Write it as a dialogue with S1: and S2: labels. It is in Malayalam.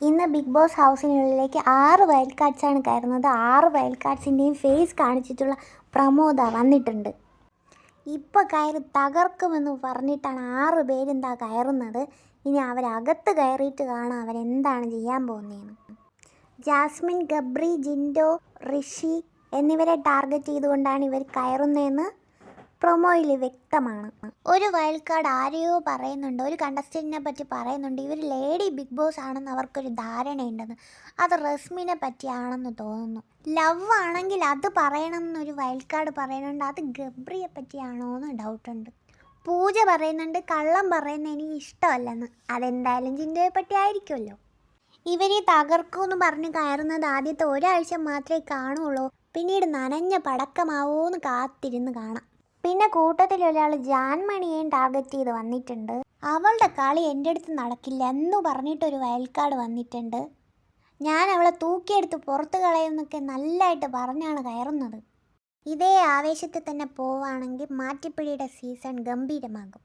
S1: ഇന്ന് ബിഗ് ബോസ് ഹൗസിനുള്ളിലേക്ക് ആറ് വൈൽഡ് കാർഡ്സാണ് കയറുന്നത്. ആറ് വൈൽഡ് കാർഡ്സിന്റെയും ഫേസ് കാണിച്ചിട്ടുള്ള പ്രമോദ വന്നിട്ടുണ്ട്. ഇപ്പോൾ കയറി തകർക്കുമെന്ന് പറഞ്ഞിട്ടാണ് ആറ് പേരെന്താ കയറുന്നത്. ഇനി അവരകത്ത് കയറിയിട്ട് കാണാം അവരെന്താണ് ചെയ്യാൻ പോകുന്നതെന്ന് ജാസ്മിൻ ഗബ്രി ജിൻഡോ ഋഷി എന്നിവരെ ടാർഗറ്റ് ചെയ്തുകൊണ്ടാണ് ഇവർ കയറുന്നതെന്ന് പ്രൊമോയിൽ വ്യക്തമാണ്. ഒരു വൈൽഡ് കാർഡ് ആരെയോ പറയുന്നുണ്ട് ഒരു കണ്ടസ്റ്റന്റിനെ പറ്റി പറയുന്നുണ്ട് ഇവർ ലേഡി ബിഗ് ബോസ് ആണെന്ന് അവർക്കൊരു ധാരണയുണ്ടെന്ന്. അത് റസ്മിനെ പറ്റിയാണെന്ന് തോന്നുന്നു. ലവ് ആണെങ്കിൽ അത് പറയണം എന്നൊരു വൈൽഡ് കാർഡ് പറയുന്നുണ്ട് അത് ഗബ്രിയെ പറ്റിയാണോ എന്ന് ഡൗട്ടുണ്ട് പൂജ പറയുന്നുണ്ട് കള്ളം പറയുന്ന എനിക്ക് ഇഷ്ടമല്ലെന്ന്. അതെന്തായാലും ചിന്തയെ പറ്റി ആയിരിക്കുമല്ലോ. ഇവരെ തകർക്കുമെന്ന് പറഞ്ഞ് കയറുന്നത് ആദ്യത്തെ ഒരാഴ്ച മാത്രമേ കാണുള്ളൂ. പിന്നീട് നനഞ്ഞ പടക്കമാവോന്ന് കാത്തിരുന്ന് കാണാം. പിന്നെ കൂട്ടത്തിൽ ഒരാൾ ജാൻമണിയെയും ടാർഗറ്റ് ചെയ്ത് വന്നിട്ടുണ്ട്. അവളുടെ കളി എന്റെ അടുത്ത് നടക്കില്ല എന്ന് പറഞ്ഞിട്ടൊരു വയൽക്കാട് വന്നിട്ടുണ്ട്. ഞാൻ അവളെ തൂക്കിയെടുത്ത് പുറത്ത് കളയുമെന്നൊക്കെ നല്ലതായിട്ട് പറഞ്ഞാണ് കയറുന്നത്. ഇതേ ആവേശത്തിൽ തന്നെ പോവുകയാണെങ്കിൽ മാറ്റിപ്പിടിയുടെ സീസൺ ഗംഭീരമാകും.